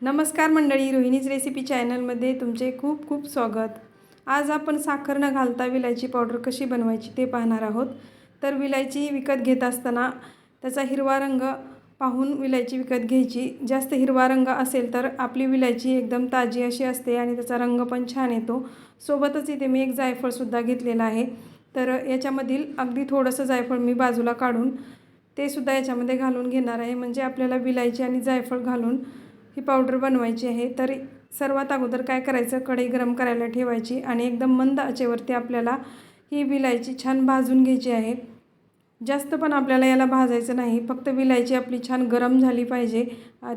नमस्कार मंडळी रोहिणीज रेसिपी चॅनलमध्ये तुमचे खूप खूप स्वागत. आज आपण साखर न घालता विलायची पावडर कशी बनवायची ते पाहणार आहोत. तर विलायची विकत घेत असताना त्याचा हिरवा रंग पाहून विलायची विकत घ्यायची. जास्त हिरवा रंग असेल तर आपली विलायची एकदम ताजी अशी असते आणि त्याचा रंग पण छान येतो. सोबतच इथे मी एक जायफळसुद्धा घेतलेलं आहे. तर याच्यामधील अगदी थोडंसं जायफळ मी बाजूला काढून ते सुद्धा याच्यामध्ये घालून घेणार आहे. म्हणजे आपल्याला विलायची आणि जायफळ घालून ही पावडर बनवायची आहे. तर सर्वात अगोदर काय करायचं? कढई गरम करायला ठेवायची आणि एकदम मंद आचेवरती आपल्याला ही विलायची छान भाजून घ्यायची आहे. जास्त पण आपल्याला याला भाजायचं नाही. फक्त विलायची आपली छान गरम झाली पाहिजे.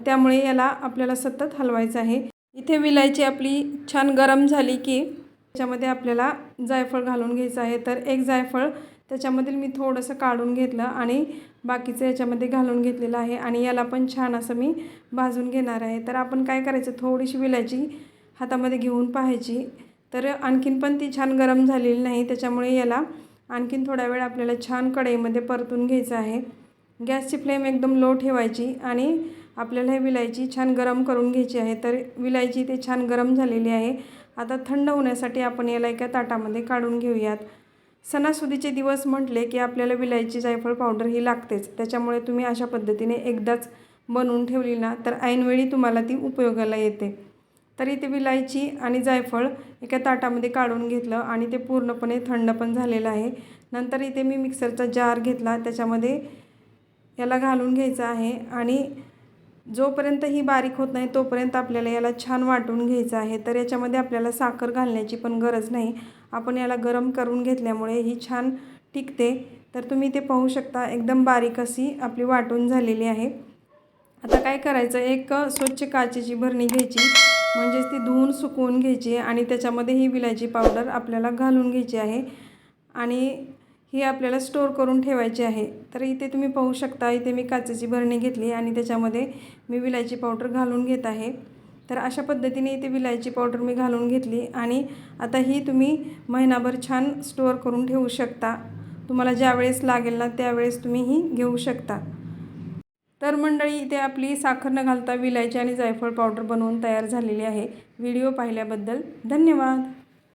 त्यामुळे याला आपल्याला सतत हलवायचं आहे. इथे विलायची आपली छान गरम झाली की त्याच्यामध्ये आपल्याला जायफळ घालून घ्यायचं आहे. तर एक जायफळ त्याच्यामधील मी थोडंसं काढून घेतलं आणि बाकीचं याच्यामध्ये घालून घेतलेलं आहे आणि याला पण छान असं मी भाजून घेणार आहे. तर आपण काय करायचं? थोडीशी विलायची हातामध्ये घेऊन पाहायची. तर आणखीन पण ती छान गरम झालेली नाही त्याच्यामुळे याला आणखीन थोडा वेळ आपल्याला छान कढईमध्ये परतून घ्यायचं आहे. गॅसची फ्लेम एकदम लो ठेवायची आणि आपल्याला हे विलायची छान गरम करून घ्यायची आहे. तर विलायची ते छान गरम झालेली आहे. आता थंड होण्यासाठी आपण याला एका ताटामध्ये काढून घेऊयात. सणासुदीचे दिवस म्हटले की आपल्याला विलायची जायफळ पावडर ही लागतेच. त्याच्यामुळे तुम्ही अशा पद्धतीने एकदाच बनवून ठेवली ना तर ऐनवेळी तुम्हाला ती उपयोगाला येते. तरी ते विलायची आणि जायफळ एका ताटामध्ये काढून घेतलं आणि ते पूर्णपणे थंड पण झालेलं आहे. नंतर इथे मी मिक्सरचा जार घेतला त्याच्यामध्ये याला घालून घ्यायचं आहे आणि जोपर्यंत ही बारीक होत नाही तोपर्यंत आपल्याला याला छान वाटून घ्यायचं आहे. तर याच्यामध्ये आपल्याला साखर घालण्याची पण गरज नाही. आपण याला गरम करून घेतल्यामुळे ही छान टिकते. तर तुम्ही ते पाहू शकता एकदम बारीक अशी आपली वाटून झालेली आहे. आता काय करायचं एक स्वच्छ काचेची भरणी घ्यायची म्हणजेच ती धुवून सुकवून घ्यायची आणि त्याच्यामध्ये ही विलायची पावडर आपल्याला घालून घ्यायची आहे. आणि ही आपल्याला स्टोर करून ठेवायची आहे. तर इथे तुम्ही पाहू शकता इथे मी काचेची भरणी घेतली आणि त्याच्यामध्ये मी विलायची पावडर घालून घेत आहे. तर अशा पद्धतीने इथे विलायची पावडर मी घालून घेतली आणि आता ही तुम्ही महिनाभर छान स्टोअर करून ठेवू शकता. तुम्हाला ज्यावेळेस लागेल ना त्यावेळेस तुम्ही ही घेऊ शकता. तर मंडळी इथे आपली साखर न घालता विलायची आणि जायफळ पावडर बनवून तयार झालेली आहे. व्हिडिओ पाहिल्याबद्दल धन्यवाद.